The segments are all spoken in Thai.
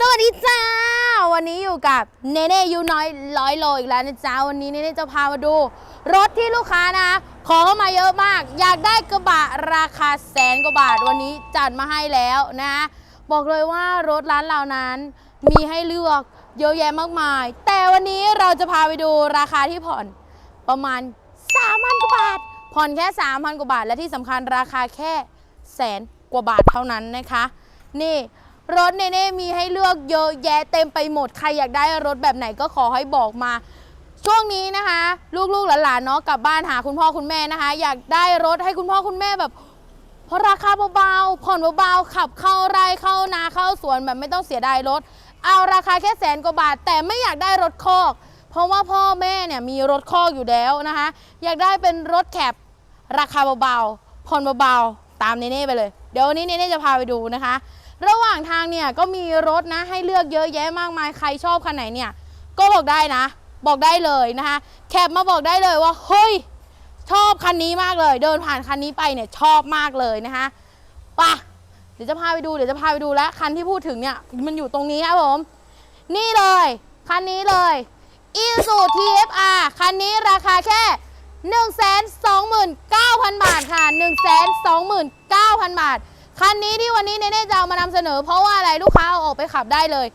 สวัสดีจ้า วันนี้อยู่กับเนเน่ยูน้อยร้อยโลอีกแล้วนะจ๊ะวันนี้เนเน่จะพามาดู รถที่ลูกค้านะ ขอเข้ามาเยอะมาก อยากได้กระบะราคาแสนกว่าบาทวันนี้จัดมาให้แล้วนะ บอกเลยว่ารถร้านเรานั้นมีให้เลือกเยอะแยะมากมาย แต่วันนี้เราจะพาไปดูราคาที่ผ่อนประมาณ3,000กว่าบาท ผ่อนแค่3,000กว่าบาท และที่สำคัญราคาแค่แสนกว่าบาทเท่านั้นนะคะ นี่ รถเนเน่มีให้เลือกเยอะแยะเต็มไปหมด ใครอยากได้รถแบบไหนก็ขอให้บอกมา ช่วงนี้นะคะ ลูกๆหลานๆเนาะกลับบ้านหาคุณพ่อคุณแม่นะคะ อยากได้รถให้คุณพ่อคุณแม่แบบเพราะราคาเบาๆผ่อนเบาๆขับเข้าไร่เข้านาเข้าสวนแบบไม่ต้องเสียดายรถ เอาราคาแค่แสนกว่าบาท แต่ไม่อยากได้รถคอก เพราะว่าพ่อแม่เนี่ยมีรถคอกอยู่แล้วนะคะ อยากได้เป็นรถแคปราคาเบาๆผ่อนเบาๆตามเนเน่ไปเลย เดี๋ยววันนี้เนเน่จะพาไปดูนะคะ ระหว่างทางเนี่ยก็มีรถนะให้เลือกเยอะแยะมากมายใครชอบคันไหนเนี่ย ก็บอกได้นะ บอกได้เลยนะคะแคปมาบอกได้เลยว่าเฮ้ยชอบคันนี้มากเลย เดินผ่านคันนี้ไปเนี่ยชอบมากเลยนะคะป่ะเดี๋ยวจะพาไปดูเดี๋ยวจะพาไปดูแล้วคันที่พูดถึงเนี่ยมันอยู่ตรงนี้ครับผมนี่เลยคันนี้เลย i s u TFR คันนี้ราคาแค่ 129,000 บาทค่ะ 129,000 บาท คันนี้ที่วันนี้เน เสนอ เพราะว่าอะไรลูกค้าเอาออกไปขับได้เลย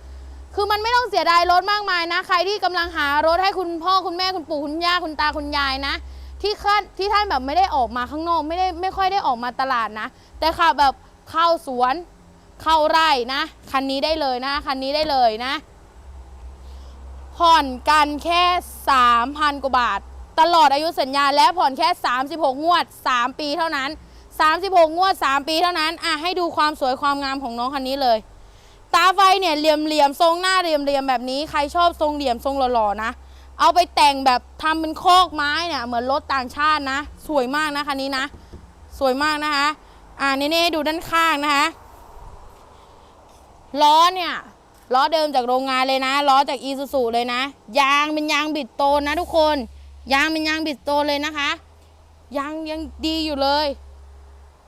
คือมันไม่ต้องเสียดายรถมากมายนะ ใครที่กำลังหารถให้คุณพ่อคุณแม่คุณปู่คุณย่าคุณตาคุณยายนะ ที่ท่านที่ท่านแบบไม่ได้ออกมาข้างนอกไม่ได้ไม่ค่อยได้ออกมาตลาดนะ แต่ขับแบบเข้าสวนเข้าไร่นะคันนี้ได้เลยนะคันนี้ได้เลยนะผ่อนกันแค่ 3,000 กว่าบาท ตลอดอายุสัญญาและผ่อนแค่ 36 งวด 3 ปีเท่านั้น 36 งวด 3 ปีเท่านั้นอะให้ดูความสวยความงามของน้องคันนี้เลย ตาไฟเนี่ยเหลี่ยมเหลี่ยมๆทรงหน้าเหลี่ยมเหลี่ยมๆแบบนี้ใครชอบทรงเหลี่ยมทรงหล่อๆนะ เอาไปแต่งแบบทำเป็นโคกไม้เนี่ยเหมือนรถต่างชาตินะ สวยมากนะคันนี้นะ สวยมากนะคะอ่าเน่ๆดูด้านข้างนะคะล้อเนี่ยล้อเดิมจากโรงงานเลยนะล้อจากอีซูซูเลยนะ ยางเป็นยางบิดโตนนะทุกคน ยางเป็นยางบิดโตนเลยนะคะ ยางยังดีอยู่เลย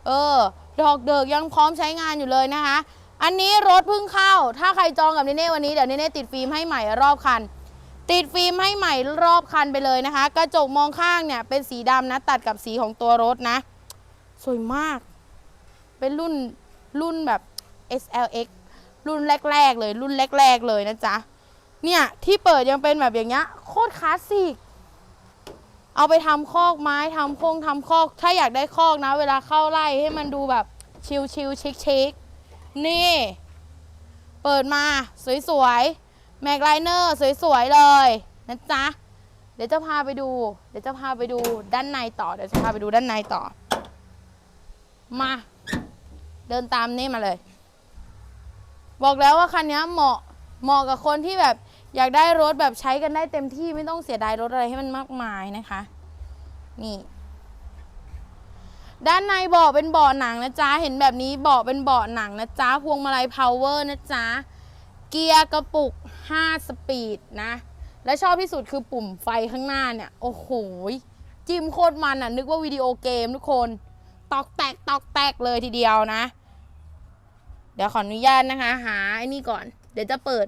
เออ ดอกเดิกยังพร้อมใช้งานอยู่เลยนะคะ อันนี้รถเพิ่งเข้า ถ้าใครจองกับเนเน่วันนี้เดี๋ยวเนเน่ติดฟิล์มให้ใหม่รอบคัน ติดฟิล์มให้ใหม่รอบคันไปเลยนะคะ กระจกมองข้างเนี่ยเป็นสีดำนะตัดกับสีของตัวรถนะ สวยมาก เป็นรุ่นรุ่นแบบ SLX รุ่นแรก ๆ เลย รุ่นแรก ๆ เลยนะจ๊ะ เนี่ย ที่เปิดยังเป็นแบบอย่างเงี้ยโคตรคลาสสิก เอาไปทำคอกไม้ทำโครงทำคอก ถ้าอยากได้คอกนะ เวลาเข้าไร่ให้มันดูแบบชิลชิลชิคชิคๆนี่ เปิดมาสวยๆแม็กไลเนอร์สวยๆเลยนะจ๊ะ เดี๋ยวจะพาไปดู เดี๋ยวจะพาไปดูด้านในต่อ เดี๋ยวจะพาไปดูด้านในต่อ มา เดินตามนี่มาเลย บอกแล้วว่าคันนี้เหมาะเหมาะกับคนที่แบบ อยากได้รถแบบใช้กันได้เต็มที่ไม่ต้องเสียดายรถอะไรให้มันมากมายนะคะ นี่ ด้านในเบาะเป็นเบาะหนังนะจ๊ะ เห็นแบบนี้เบาะเป็นเบาะหนังนะจ๊ะ พวงมาลัยพาวเวอร์นะจ๊ะ เกียร์กระปุก 5 สปีดนะ และชอบที่สุดคือปุ่มไฟข้างหน้าเนี่ย โอ้โห จิ้มโคตรมันอะ นึกว่าวิดีโอเกมทุกคน ตอกแตกตอกแตกเลยทีเดียวนะ เดี๋ยวขออนุญาตนะคะ หาไอ้นี่ก่อน เดี๋ยวจะเปิด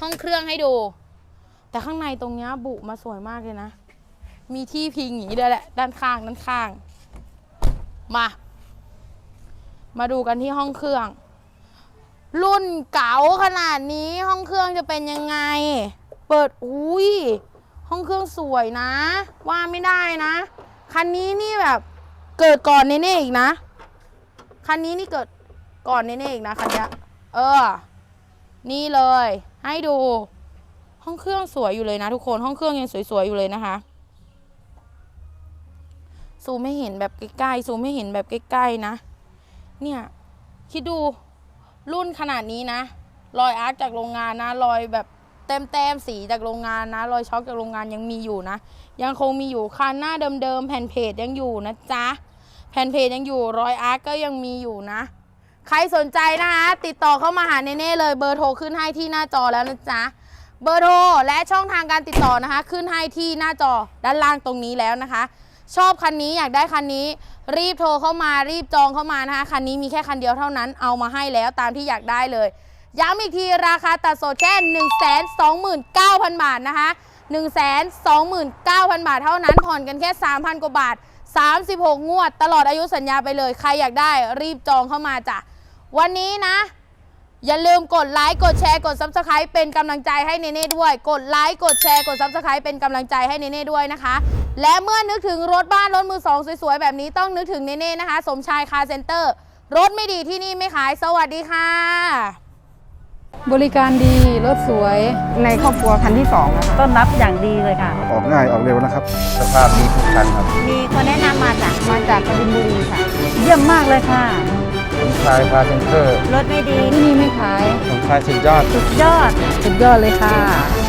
ห้องเครื่องให้ดู แต่ข้างในตรงเนี้ยบุมาสวยมากเลยนะ มีที่พิงอย่างนี้ด้วยแหละ ด้านข้างด้านข้าง มา มาดูกันที่ห้องเครื่อง รุ่นเก๋าขนาดนี้ห้องเครื่องจะเป็นยังไง เปิดอุ้ยห้องเครื่องสวยนะ ว่าไม่ได้นะ คันนี้นี่แบบเกิดก่อนเนเน่อีกนะ คันนี้นี่เกิดก่อนเนเน่อีกนะคันนี้เออ นี่เลย ให้ดู ห้องเครื่องสวยอยู่เลยนะทุกคน ห้องเครื่องยังสวยๆอยู่เลยนะคะ ซูมไม่เห็นแบบใกล้ๆซูมไม่เห็นแบบใกล้ๆนะ เนี่ย คิดดูรุ่นขนาดนี้นะ รอยอาร์ตจากโรงงานนะ รอยแบบเต็มแต้มๆสีจากโรงงานนะ รอยช็อคจากโรงงานยังมีอยู่นะ ยังคงมีอยู่คันหน้าเดิมๆแผ่นเพจยังอยู่นะจ๊ะ แผ่นเพจยังอยู่รอยอาร์ตก็ยังมีอยู่นะ ใครสนใจนะคะ ติดต่อเข้ามาหาเนเน่เลยเบอร์โทรขึ้นให้ที่หน้าจอแล้วนะจ๊ะเบอร์โทรและช่องทางการติดต่อนะคะ ขึ้นให้ที่หน้าจอด้านล่างตรงนี้แล้วนะคะ ชอบคันนี้อยากได้คันนี้ รีบโทรเข้ามารีบจองเข้ามานะคะคันนี้มีแค่คันเดียวเท่านั้นเอามาให้แล้วตามที่อยากได้เลยย้ำอีกทีราคาตัดสดแค่ 129,000 บาทนะคะ129,000 บาทเท่านั้นผ่อนกันแค่ 3,000 กว่าบาท 36 งวด ตลอดอายุสัญญาไปเลย ใครอยากได้รีบจองเข้ามาจ้ะ วันนี้นะ อย่าลืมกดไลค์กดแชร์กด Subscribe เป็นกำลังใจให้เนเน่ด้วย กดไลค์กดแชร์กด Subscribe เป็นกำลังใจให้เนเน่ด้วยนะคะ และเมื่อนึกถึงรถบ้านรถมือสองสวยๆแบบนี้ต้องนึกถึงเนเน่นะคะ สมชายคาร์เซ็นเตอร์ รถไม่ดีที่นี่ไม่ขายสวัสดีค่ะ บริการดีรถสวยในครอบครัวคันที่สองนะคะ ต้อนรับอย่างดีเลยค่ะ ออกง่ายออกเร็วนะครับ สภาพดีทุกคันครับ มีคนแนะนำมาจากมาจากกบินบุรีค่ะ เยี่ยมมากเลยค่ะผม ชายพาเซนเตอร์ รถไม่ดีที่นี่ไม่ขายผมชายสุดยอด สุดยอด สุดยอดเลยค่ะ